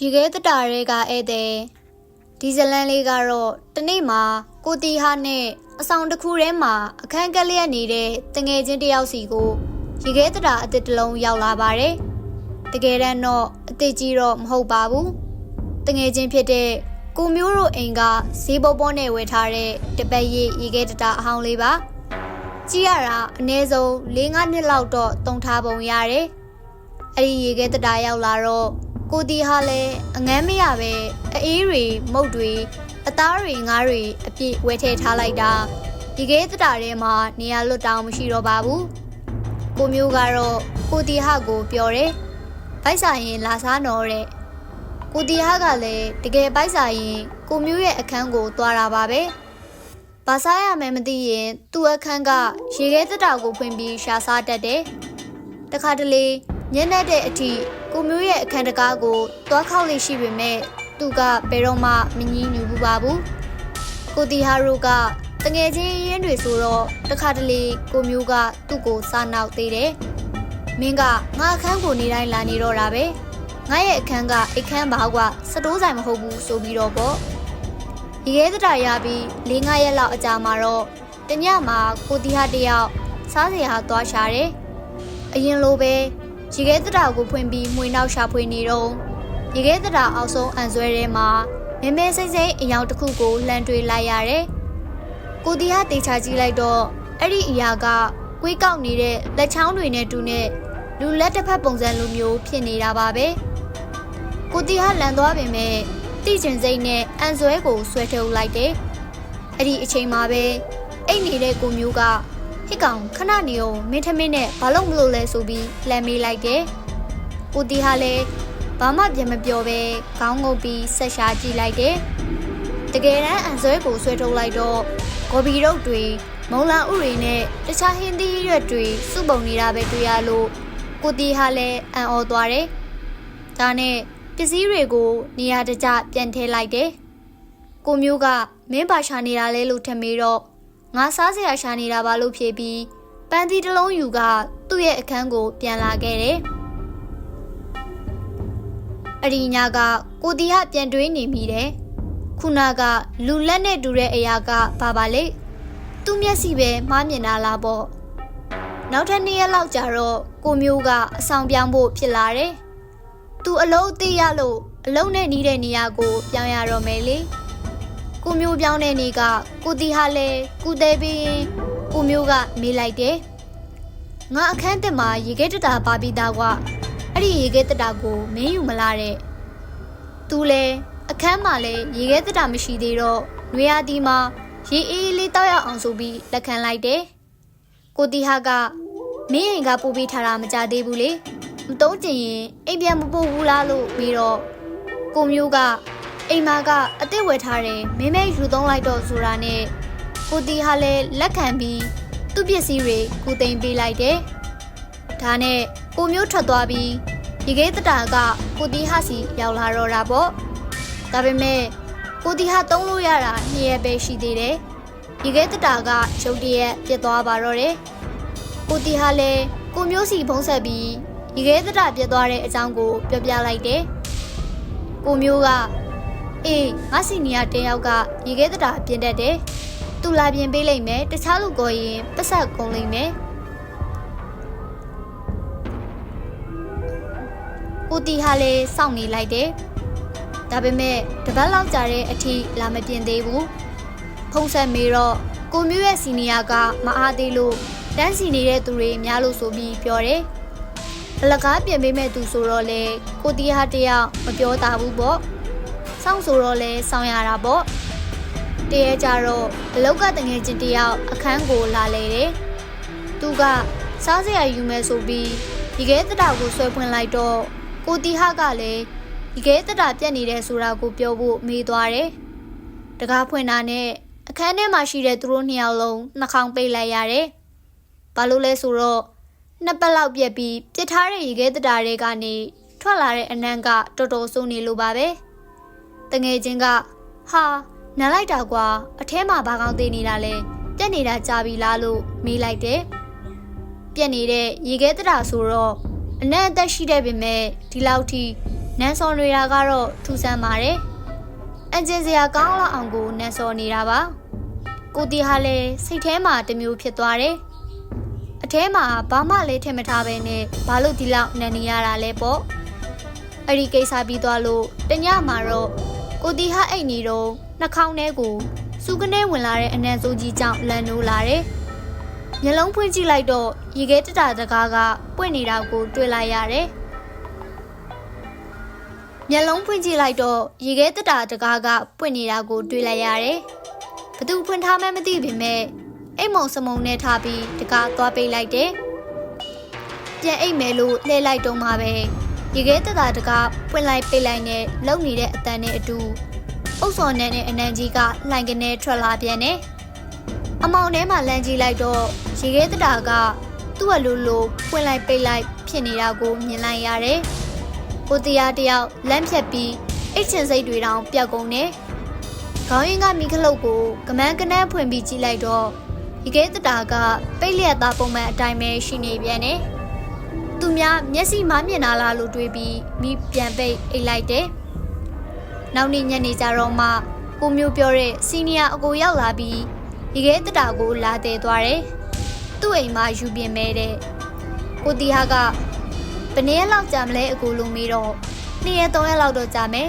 ရေခဲတတာတွေကဧည့်သည်ဒီဇလန်လေးကတော့တနေ့မှာကိုတီဟာနဲ့အဆောင်တစ်ခုထဲမှာအခန်းကက်လျက်နေတဲ့တငယ်ချင်းတစ်ယောက်စီကိုရေခဲတတာအစ်စ်တစ်လုံးရောက်လာပါတယ်။တကယ်တမ်းတော့အစ်စ်ကြီးတော့မဟုတ်ပါဘူး။တငယ်ချင်းဖြစ်တဲ့ကိုမျိုးတို့အိမ်ကဈေးပေါ်ပေါ်နဲ့ဝယ်ထားတဲ့တပတ်ရည်ရေခဲတတာအဟောင်းလေးပါ။ကြည့်ရတာအနည်းဆုံး၄-၅နှစ်လောက်တော့တုံထားပုံရတယ်။အဲ့ဒီရေခဲတတာရောက်လာတော့ ကိုတီဟာလည်းအငမ်းမရပဲအေးတွေမုတ်တွေအသားတွေငါးတွေအပြည့်ဝဲထည့်ထားလိုက်တာဒီကဲတတာထဲမှာနေရာလွတ်တောင်းမရှိတော့ပါဘူးကိုမျိုးကတော့ကိုတီဟာကိုပြောတယ်ဘိုက်စာရင်လာစားတော့တဲ့ကိုတီဟာကလည်းတကယ်ဘိုက်စာရင်ကိုမျိုးရဲ့အခန်းကိုသွားတာပါပဲဘာစားရမယ်မသိရင်သူ့အခန်းကရေခဲတတာကိုဖွင့်ပြီးရှာစားတတ်တယ်တခါတလေညနေတဲ့အထိ ကိုမျိုးရဲ့အခန်းတကားကိုသွားခောက်လေးရှိပေမဲ့သူကဘယ်တော့မှမငြင်းညူဘူးပါဘူးကိုတီဟာရိုကတငယ်ချင်းရင်းတွေဆိုတော့တခါတလေကိုမျိုးကသူ့ကိုစားနောက်သေးတယ်မင်းကငါအခန်းကိုနေတိုင်းလာနေတော့တာပဲငါရဲ့အခန်းကအိတ်ခမ်းပါကွာစတိုးဆိုင်မဟုတ်ဘူးဆိုပြီးတော့ပေါ့ဒီရဲတတာရပြီး၄၅ရက်လောက်အကြာမှာတော့တညမှာကိုတီဟာတယောက်စားစရာသွားရှာတယ်အရင်လိုပဲ ရေခဲတတာကိုဖွင့်ပြီးမှွေနောက်ရှာဖွေနေတော့ရေခဲတတာအောက်ဆုံးအန်ဆွဲထဲမှာမဲမဲစိမ့်စိမ့်အယောင်တစ်ခုကိုလှန်တွေလိုက်ရတယ်။ကိုတီဟာတေချာကြည့်လိုက်တော့အဲ့ဒီအရာကကွေးကောက်နေတဲ့လက်ချောင်းတွေနဲ့တူနဲ့လူလက်တစ်ဖက်ပုံစံလိုမျိုးဖြစ်နေတာပါပဲ။ကိုတီဟာလန်သွားပင်မဲ့တိကျင်စိတ်နဲ့အန်ဆွဲကိုဆွဲထုတ်လိုက်တယ်။အဲ့ဒီအချိန်မှာပဲအိတ်နေတဲ့ကိုမျိုးက ဟစ်ကောင်ခဏနေအောင်မင်းထမင်းနဲ့ဘာလို့မလို့လဲဆိုပြီးလမ်းမေးလိုက်တယ်။ကိုတီဟာလည်းဘာမှပြန်မပြောပဲခေါင်းငုပ်ပြီးဆက်ရှာကြည့်လိုက်တယ်။တကယ်တမ်းအန်ဆွဲကိုဆွဲထုတ်လိုက်တော့ဂေါ်ဘီရုပ်တွေမုံလာဥတွေနဲ့တခြားဟင်းသီးရွက်တွေစုပုံနေတာပဲတွေ့ရလို့ကိုတီဟာလည်းအံ့ဩသွားတယ်။ဒါနဲ့ပစ္စည်းတွေကိုနေရာတကျပြန်ထည့်လိုက်တယ်။ကိုမျိုးကမင်းပါရှာနေတာလဲလို့ထင်ပြီးတော့ ငါစားစရာရှာနေတာပါလို့ဖြေပြီးပန်းသီးတစ်လုံးယူကသူ့ရဲ့အခန်းကို ပြန်လာခဲ့တယ်။အရီညာကကိုတီဟပြန်တွေးနေမိတယ်။ခုနကလူလက်နဲ့တူတဲ့အရာကဘာပါလဲ။သူ့မျက်စိပဲမှားမြင်တာလားပေါ့။နောက်ထပ်နေ့ရက်လောက်ကြာတော့ကိုမျိုးကအဆောင်ပြောင်းဖို့ဖြစ်လာတယ်။သူအလုံးသိရလို့အလုံးနဲ့နီးတဲ့နေရာကိုပြောင်းရတော့မယ်လေ။ ကိုမျိုးပြောင်းတဲ့နေ့ကကိုတီဟာလဲကုသေးပြီးရင်ကိုမျိုးကမေးလိုက်တယ်။ငါအခန်းတက်မှာရေခဲတတာပါပြီးသားကွာ။အဲ့ဒီရေခဲတတာကိုမင်းယူမလားတဲ့။သူလဲအခန်းမှာလဲရေခဲတတာမရှိသေးတော့နွေရာသီမှာရေအေးလေးတောက်ရအောင်ဆိုပြီးလက်ခံလိုက်တယ်။ကိုတီဟာကမင်းအိမ်ကပို့ပေးထားတာမကြသေးဘူးလေ။မတုံးကျင်ရင်အိမ်ပြန်မပို့ဘူးလားလို့ပြီးတော့ကိုမျိုးက အိမ်မာကအစ်စ်ဝယ်ထားတယ်မင်းမဲယူသုံးလိုက်တော့ဆိုတာနဲ့ကိုတီဟာလည်းလက်ခံပြီးသူ့ပစ္စည်းတွေကူသိမ်းပေးလိုက်တယ်။ဒါနဲ့ကိုမျိုးထွက်သွားပြီးရေခဲတတာကကိုတီဟာစီရောက်လာတော့တာပေါ့။ဒါပေမဲ့ကိုတီဟာတုံးလို့ရတာနှစ်ရက်ပဲရှိသေးတယ်။ရေခဲတတာကရုတ်တရက်ပြတ်သွားပါတော့တယ်။ကိုတီဟာလည်းကိုမျိုးစီဖုံးဆက်ပြီးရေခဲတတာပြတ်သွားတဲ့အကြောင်းကိုပြောပြလိုက်တယ်။ကိုမျိုးက အေးငါစီနီယာတယောက်ကရေခဲတတာပြင်တတ်တယ်။သူလာပြင်ပေးလိုက်မယ်တခြားလူကိုရင်ပတ်ဆက်ကုန်လိမ့်မယ်။ကိုတီဟာလည်းစောင့်နေလိုက်တယ်။ဒါပေမဲ့တပတ်လောက်ကြာတဲ့အထိလာမပြင်သေးဘူး။ဖုံးဆက်မေတော့ကိုမျိုးရဲ့စီနီယာကမအားသေးလို့တန်းစီနေတဲ့သူတွေများလို့ဆိုပြီးပြောတယ်။အလကားပြင်ပေးမဲ့သူဆိုတော့လေကိုတီဟာတယောက်မပြောတာဘူးပေါ့။ စောင့်ဆိုတော့လဲစောင့်ရတာပေါ့တရဲကြတော့အလောက်ကတငယ်ချင်းတယောက်အခန်းကိုလာလေတယ်သူကစားစရာယူမယ်ဆိုပြီးဒီကဲတတာကိုဆွဲဖွင့်လိုက်တော့ကိုတီဟကလည်းဒီကဲတတာပြက်နေတယ်ဆိုတာကိုပြောဖို့မေးသွားတယ်တကားဖွင့်တာနဲ့အခန်းထဲမှာရှိတဲ့သူတို့နှစ်ယောက်လုံးနှာခေါင်းပိတ်လိုက်ရတယ်ဘာလို့လဲဆိုတော့နှစ်ပတ်လောက်ပြက်ပြီးပြစ်ထားတဲ့ရေခဲတတာတွေကနေထွက်လာတဲ့အနံ့ကတော်တော်ဆိုးနေလို့ပါပဲ။ တငယ်ချင်းကဟာနမ်းလိုက်တာကွာအထဲမှာဘာကောင်းသေးနေတာလဲပြက်နေတာကြာပြီလားလို့မေးလိုက်တယ်ပြက်နေတဲ့ရေခဲတတာဆိုတော့အနက်အသက်ရှိတဲ့ပင်မဲ့ဒီလောက်ထိနန်းစော်နေတာကတော့ထူဆန်းပါတယ်အင်ဂျင်စရာကောင်းလောက်အောင်ကိုနန်းစော်နေတာပါကိုတီဟာလည်းစိတ်ထဲမှာတမျိုးဖြစ်သွားတယ်အထဲမှာဘာမှလည်းထင်မထားပဲနဲ့ဘာလို့ဒီလောက်နန်းနေရတာလဲပေါ့အဲ့ဒီကိစ္စပြီးသွားလို့တညမှာတော့ ကိုတီဟာအိတ်နေတော့နှာခေါင်းထဲကိုစူးကနေဝင်လာတဲ့အနံစိုးကြီးကြောင့်လန်နိုးလာတယ်မျက်လုံးဖွင့်ကြည့်လိုက်တော့ရေခဲတတာတကားကပွင့်နေတာကိုတွေ့လိုက်ရတယ်မျက်လုံးဖွင့်ကြည့်လိုက်တော့ရေခဲတတာတကားကပွင့်နေတာကိုတွေ့လိုက်ရတယ်ဘသူဖွင့်ထားမှန်းမသိပေမဲ့အိမ်မုံစမုံနဲ့ထားပြီးတကားသွားပိတ်လိုက်တယ်ပြန်အိတ်မယ်လို့လှည့်လိုက်တော့မှပဲ ရေခဲတတာတကားပွင့်လိုက်ပိတ်လိုက်နဲ့လုံနေတဲ့အတန်နဲ့အတူအုပ်စော်နဲ့အနံကြီးကလှိုင်ကနေထွက်လာပြန်တယ်အမောင်ထဲမှာလမ်းကြီးလိုက်တော့ရေခဲတတာကသူ့အလိုလိုပွင့်လိုက်ပိတ်လိုက်ဖြစ်နေတာကိုမြင်လိုက်ရတယ်ကိုတရားတယောက်လမ်းဖြတ်ပြီးအိတ်ချင်စိတ်တွေတောင်ပျောက်ကုန်တယ်ခေါင်းရင်းကမိခလုတ်ကိုကမန်းကနန်းဖွင့်ပြီးကြည့်လိုက်တော့ရေခဲတတာကပိတ်လျက်သားပုံမှန်အတိုင်းပဲရှိနေပြန်တယ် သူများမျက်စိမမြင်လာလားလို့တွေးပြီးမိပြန်ပိတ်အိတ်လိုက်တယ်နောက်နေ့ညနေကျတော့မှကိုမျိုးပြောတဲ့စီနီယာအကိုရောက်လာပြီးရေခဲတတာကိုလာတဲသွားတယ်သူ့အိမ်မှာယူပြင်မဲတဲ့ကိုတီဟာကဘယ်နည်းလောက်ကြာမလဲအကိုလုံးမေးတော့နှစ်ရက်သုံးရက်လောက်တော့ကြာမယ်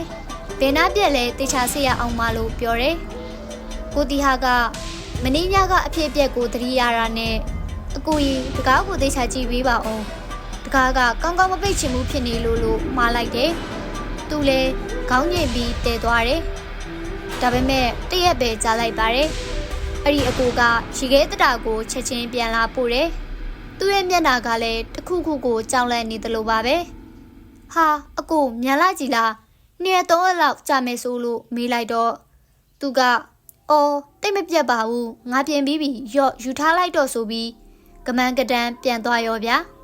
ဘယ်နာပြက်လဲတေချာဆေးရအောင်မလို့ပြောတယ်ကိုတီဟာကမင်းညကအဖြစ်အပျက်ကိုသတိရတာနဲ့အကိုကြီးတကားကိုတေချာကြည့်ပေးပါအောင် တကားကကောင်းကောင်းမပိတ်ချင်မှုဖြစ်နေလို့လို့မှားလိုက်တယ်သူလဲခေါင်းညင်ပြီးတည်သွားတယ်ဒါပေမဲ့တရက်ပဲကြားလိုက်ပါတယ်အဲ့ဒီအကိုကရေခဲတတာကိုချက်ချင်းပြန်လာပို့တယ်။သူ့ရဲ့မျက်နှာကလည်းတစ်ခုခုကိုကြောက်လန့်နေသလိုပါပဲ။ဟာအကိုမြန်လာကြည်လား။နေတော့အလောက်ကြာမယ်ဆိုလို့မေးလိုက်တော့သူကအော်တိတ်မပြတ်ပါဘူး။ငါပြင်ပြီးပြီရော့ယူထားလိုက်တော့ဆိုပြီးကမန်းကတန်းပြန်သွားရောဗျာ။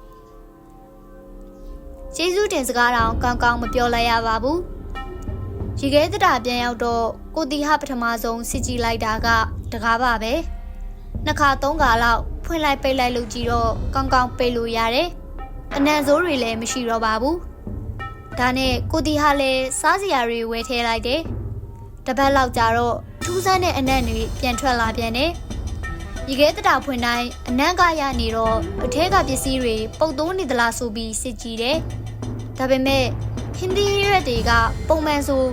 ကျေးဇူးတင်စကားတောင်ကောင်းကောင်းမပြောလိုက်ရပါဘူး။ရေခဲတတာပြန်ရောက်တော့ကိုတီဟာပထမဆုံးစစ်ကြည့်လိုက်တာက တကားပါပဲနှစ်ခါသုံးခါလောက်ဖွင့်လိုက်ပိတ်လိုက်လို့ကြည့်တော့ကောင်းကောင်းပိတ်လို့ရတယ်အနံဆိုးတွေလည်းမရှိတော့ပါဘူးဒါနဲ့ကိုတီဟာလည်းစားစရာတွေဝယ်ထည့်လိုက်တယ်တပတ်လောက်ကြာတော့ထူးဆန်းတဲ့အနံ့တွေပြန်ထွက်လာပြန်တယ်ရေခဲတတာဖွင့်တိုင်းအနံ့ကရနေတော့အထက်ကပစ္စည်းတွေပုတ်သုံးနေသလားဆိုပြီးစစ်ကြည့်တယ် ဒါပေမဲ့ဟင်းဒီရက်တွေကပုံမှန်ဆို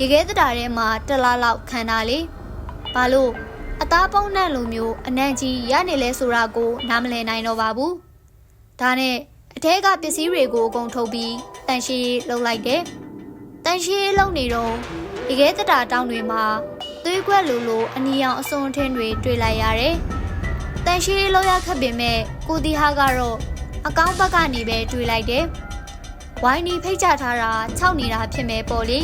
ရေခဲတတာထဲမှာတလားလောက်ခံတာလေဘာလို့အသားပုံးနဲ့လိုမျိုးအနံ့ကြီးရနေလဲဆိုတာကိုနားမလည်နိုင်တော့ပါဘူးဒါနဲ့အထက်ကပစ္စည်းတွေကိုအကုန်ထုတ်ပြီးတန်ရှည်လုပ်လိုက်တယ်တန်ရှည်လုပ်နေတော့ရေခဲတတာတောင်းတွေမှာသွေးကွက်လိုလိုအနီရောင်အစွန်ထင်းတွေတွေ့လိုက်ရတယ်တန်ရှည်လောက်ရခက်ပင်မဲ့ကိုတီဟာကတော့အကောင်းဘက်ကနေပဲတွေ့လိုက်တယ် ဝိုင်းနီဖိတ်ချထားတာခြောက်နေတာဖြစ်မဲ့ပေါ့လေ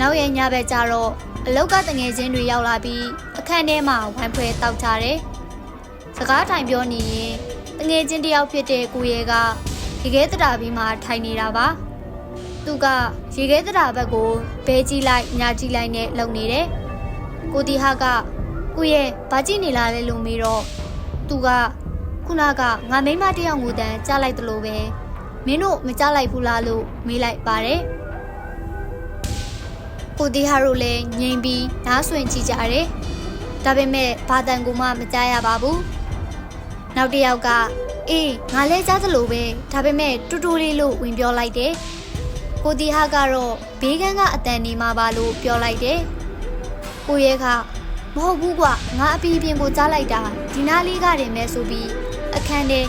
နောက်ရဲ့ညဘက်ကျတော့အလောက်ကတငယ်ချင်းတွေရောက်လာပြီးအခန်းထဲမှာဝိုင်းဖွဲတောက်ကြတယ်။စကားထိုင်ပြောနေရင်တငယ်ချင်းတယောက်ဖြစ်တဲ့ကိုရဲကရေခဲတတာပြီးမှထိုင်နေတာပါ။သူကရေခဲတတာဘက်ကိုဘဲကြည့်လိုက်ညာကြည့်လိုက်နဲ့လုံနေတယ်။ကိုတီဟာကကိုရဲဘာကြည့်နေလာလဲလို့မေးတော့သူကခုနကငါမိမတယောက်ငိုတန်းကြားလိုက်တယ်လို့ပဲ မင်းတို့မကြားလိုက်ဘူးလားလို့မေးလိုက်ပါတယ်။ကိုတီဟာတို့လည်းငြိမ်ပြီးနားဆွင့်ကြည့်ကြတယ်။ဒါပေမဲ့ဘာတန်ကူမှမကြားရပါဘူး။နောက်တစ်ယောက်ကအေးငါလည်းကြားသလိုပဲဒါပေမဲ့တူတူလေးလို့ဝင်ပြောလိုက်တယ်။ကိုတီဟာကတော့ဘေးကန်းကအတန်နေမှာပါလို့ပြောလိုက်တယ်။ကိုရဲကမဟုတ်ဘူးကွာငါအပီးပြင်ကိုကြားလိုက်တာဒီနားလေးကတင်မဲ့ဆိုပြီးအခန်းထဲ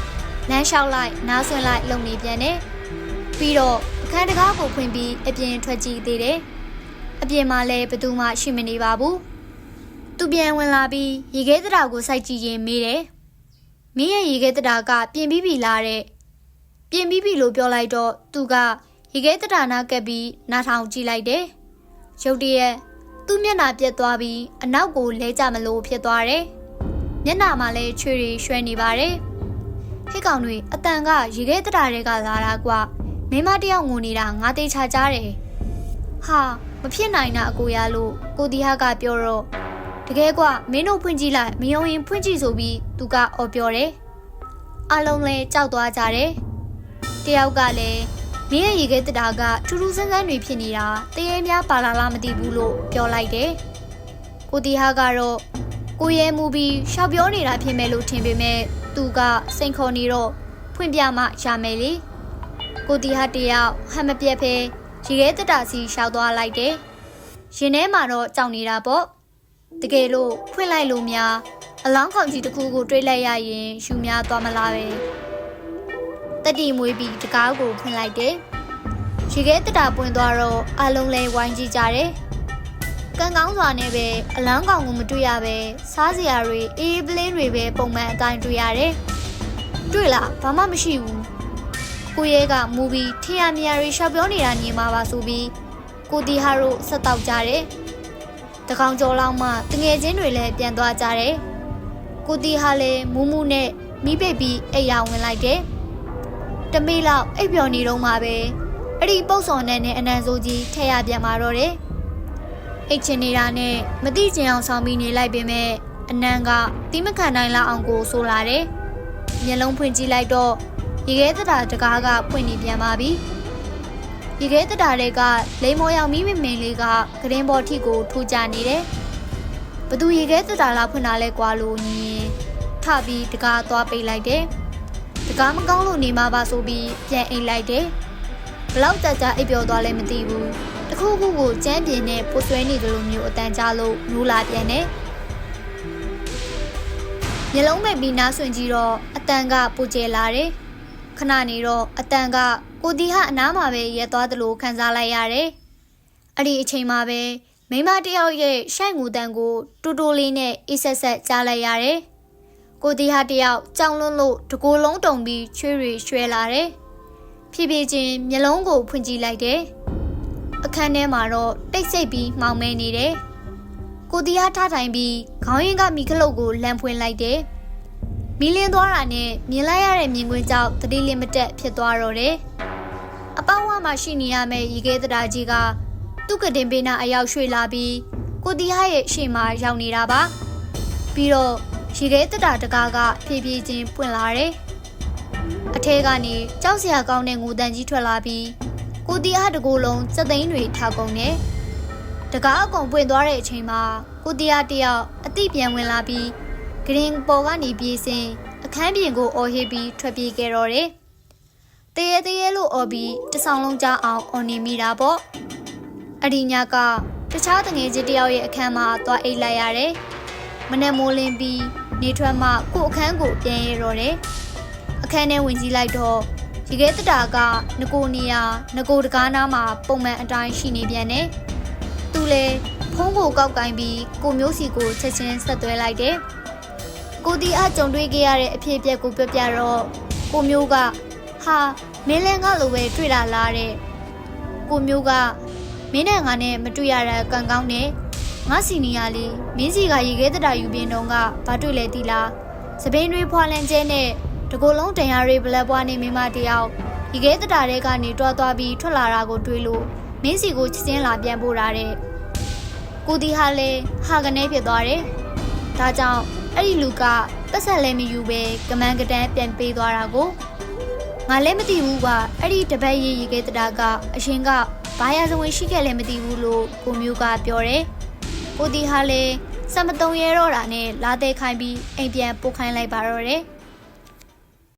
လမ်းလျှောက်လိုက်နားဆွင့်လိုက်လုံနေပြန်တယ်။ပြီးတော့အခန်းတကားကိုဖွင့်ပြီးအပြင်ထွက်ကြည့်သေးတယ်။အပြင်မှာလည်းဘသူမှရှိမနေပါဘူးသူပြန်ဝင်လာပြီးရေခဲတတာကိုစိုက်ကြည့်ရင်မေးတယ်မင်းရဲ့ရေခဲတတာကပြင်ပြီးပြီလားတဲ့ပြင်ပြီးပြီလို့ပြောလိုက်တော့သူကရေခဲတတာနာကပ်ပြီးနားထောင်ကြည့်လိုက်တယ်ရုတ်တရက်သူ့မျက်နှာပြက်သွားပြီးအနောက်ကိုလဲကြမလို့ဖြစ်သွားတယ်မျက်နှာမှာလည်းချွေတွေရွှဲနေပါတယ် ဟစ်ကောင်တွေအတန်ကရေခဲတတာတွေကလာတာကွာမိမတယောက်ငိုနေတာငါတေချာကြားတယ်ဟာမဖြစ်နိုင်တာအကိုရလို့ကိုတီဟာကပြောတော့တကယ်ကွမင်းတို့ဖွင့်ကြည့်လိုက်မယုံရင်ဖွင့်ကြည့်ဆိုပြီးသူကအော်ပြောတယ်အလုံးလဲကြောက်သွားကြတယ်တယောက်ကလည်းမင်းရဲ့ရေခဲတတာကထူးထူးဆန်းဆန်းတွေဖြစ်နေတာတရေများပါလာလားမသိဘူးလို့ပြောလိုက်တယ်ကိုတီဟာကတော့ ကိုရဲမူပြီးရှောက်ပြောနေတာဖြစ်မယ်လို့ထင်ပေမဲ့သူကစိန်ခေါ်နေတော့ဖွင့်ပြမှရမယ်လေကိုတီဟာတယောက်ဟမ်မပြက်ဖဲရေခဲတတာစီရှောက်သွားလိုက်တယ်ရင်ထဲမှာတော့ကြောက်နေတာပေါ့တကယ်လို့ဖွင့်လိုက်လို့များအလောင်းခေါင်ကြီးတစ်ခုကိုတွေးလိုက်ရရင်ယူများသွားမလားပဲတတိမွေးပြီးတကားကိုဖွင့်လိုက်တယ်ရေခဲတတာပွင့်သွားတော့အလုံးလဲဝိုင်းကြည့်ကြတယ် ကံကောင်းစွာနဲ့ပဲအလန်းကောင်ကိုမတွေ့ရပဲစားစရာတွေအေးပလင်းတွေပဲပုံမှန်အတိုင်းတွေ့ရတယ်တွေ့လားဘာမှမရှိဘူးကိုရဲကမူပြီးထင်ရမြရာတွေရှောက်ပြောနေတာနေမှာပါဆိုပြီးကိုတီဟာတို့ဆက်တောက်ကြတယ်တကောင်ကျော်လောက်မှတငယ်ချင်းတွေလည်းပြန်သွားကြတယ်ကိုတီဟာလည်းမူးမူးနဲ့မိပိတ်ပြီးအိပ်ရဝင်လိုက်တယ်တမေးလောက်အိပ်ပျော်နေတော့မှပဲအဲ့ဒီပုတ်စော်နဲ့နဲ့အနံစိုးကြီးထည့်ရပြန်มาတော့တယ် အိတ်ချင်နေတာနဲ့မတိကျင်အောင်ဆောင်ပြီးနေလိုက်ပေမဲ့အနံကတီးမခံနိုင်လောက်အောင်ကိုဆိုလာတယ်မျက်လုံးဖွင့်ကြည့်လိုက်တော့ရေခဲတတာတကားကဖွင့်နေပြန်ပါပြီရေခဲတတာတွေကလိမ္မော်ရောက်မိမမင်လေးကဂရင်းဘော်ထိကိုထိုးကြနေတယ်ဘသူရေခဲတတာလာဖွင့်တာလဲကွာလို့ညင်ထပြီးတကားသွားပိတ်လိုက်တယ်တကားမကောင်းလို့နေမှာပါဆိုပြီးပြန်အိတ်လိုက်တယ်ဘလောက်ကြာကြာအိပ်ပျော်သွားလဲမသိဘူး တခုခုကိုကြမ်းပြင်းနဲ့ပိုဆွဲနေသလိုမျိုးအတန်ကြားလို့နိုးလာပြန်တယ်မျက်လုံးမဲ့ပြီးနားဆွင်ကြည့်တော့အတန်ကပူကျဲလာတယ်ခဏနေတော့အတန်ကကိုတီဟာအနားမှာပဲရက်သွားသလိုခံစားလိုက်ရတယ်အဲ့ဒီအချိန်မှာပဲမိမတယောက်ရဲ့ရှိုက်ငူတန်ကိုတူတူလေးနဲ့အိဆက်ဆက်ကြားလိုက်ရတယ်ကိုတီဟာတယောက်ကြောင်လွန်းလို့တကိုယ်လုံးတုံပြီးချွေးရီရွှဲလာတယ်ဖြည်းဖြည်းချင်းမျက်လုံးကိုဖွင့်ကြည့်လိုက်တယ် အခန်းထဲမှာတော့တိတ်ဆိတ်ပြီးမှောင်မဲနေတယ်ကိုတီဟာထထိုင်ပြီးခေါင်းရင်းကမိခလုတ်ကိုလမ်းဖွင့်လိုက်တယ်မီလင်းသွားတာနဲ့မြင်လိုက်ရတဲ့မြင်ကွင်းကြောင့်တတိလင်းမတက်ဖြစ်သွားတော့တယ်အပေါင်းဝမှာရှိနေရမယ့်ရေခဲတရာကြီးကသူ့ကတင်ပေးနာအရောက်ရွှေ့လာပြီးကိုတီဟာရဲ့ရှေ့မှာရောက်နေတာပါပြီးတော့ရေခဲတရာတကားကဖြည်းဖြည်းချင်းပွင့်လာတယ်အထဲကနေကြောက်စရာကောင်းတဲ့ငိုတန်ကြီးထွက်လာပြီး ကိုတီဟာတကူလုံးစက်သိန်းတွေထားကုန်တယ်တကားအကုန်ပွင့်သွားတဲ့အချိန်မှာကိုတီဟာတယောက်အတိပြန်ဝင်လာပြီးဂရင်ပေါ်ကနေပြေးစင်အခန်းပြင်ကိုအော်ဟစ်ပြီးထွက်ပြေးခဲ့တော့တယ်တရေတရေလို့အော်ပြီးတဆောင်လုံးကြားအောင်အော်နေမိတာပေါ့အဒီညာကတခြားတငယ်ချင်းတယောက်ရဲ့အခန်းမှာသွားအိတ်လိုက်ရတယ်မနဲ့မိုးလင်းပြီးနေထွက်မှကို့အခန်းကိုပြန်ရတော့တယ်အခန်းထဲဝင်ကြည့်လိုက်တော့ ရေခဲတတာကငကိုနီယာငကိုတကားနားမှာပုံမှန်အတိုင်းရှိနေပြန်တယ်သူလဲဖုံးကိုကောက်ကင်ပြီးကိုမျိုးစီကိုချက်ချင်းဆက်သွဲလိုက်တယ်ကိုတီအကြုံတွေ့ခဲ့ရတဲ့အဖြစ်အပျက်ကိုပြောပြတော့ကိုမျိုးကဟာမင်းလည်းငါလိုပဲတွေ့တာလားတဲ့ကိုမျိုးကမင်းနဲ့ငါနဲ့မတွေ့ရတာကံကောင်းတယ်ငါစီနီယာလေးမင်းစီကရေခဲတတာယူပြင်းတော့ကဘာတွေ့လဲတီလားစပင်းတွေဖွာလန်ကျဲနဲ့ တကိုယ်လုံးတန်ရာတွေဘလက်ပွားနေမိမတယောက်ရေခဲတတာတဲ့ကနေတွားသွားပြီးထွက်လာတာကိုတွေ့လို့မင်းစီကိုချစ်ချင်းလာပြန်ပို့တာတဲ့ကိုတီဟာလည်းဟာကနေဖြစ်သွားတယ်ဒါကြောင့်အဲ့ဒီလူကပတ်ဆက်လည်းမယူပဲကမန်းကတန်းပြန်ပေးသွားတာကိုငါလည်းမသိဘူးကအဲ့ဒီတပတ်ရေးရေခဲတတာကအရှင်ကဘာရဇဝင်ရှိခဲ့လဲမသိဘူးလို့ကိုမျိုးကပြောတယ်ကိုတီဟာလည်းစမတုံရဲတော့တာနဲ့လာတဲ့ခိုင်းပြီးအိမ်ပြန်ပို့ခိုင်းလိုက်ပါတော့တယ်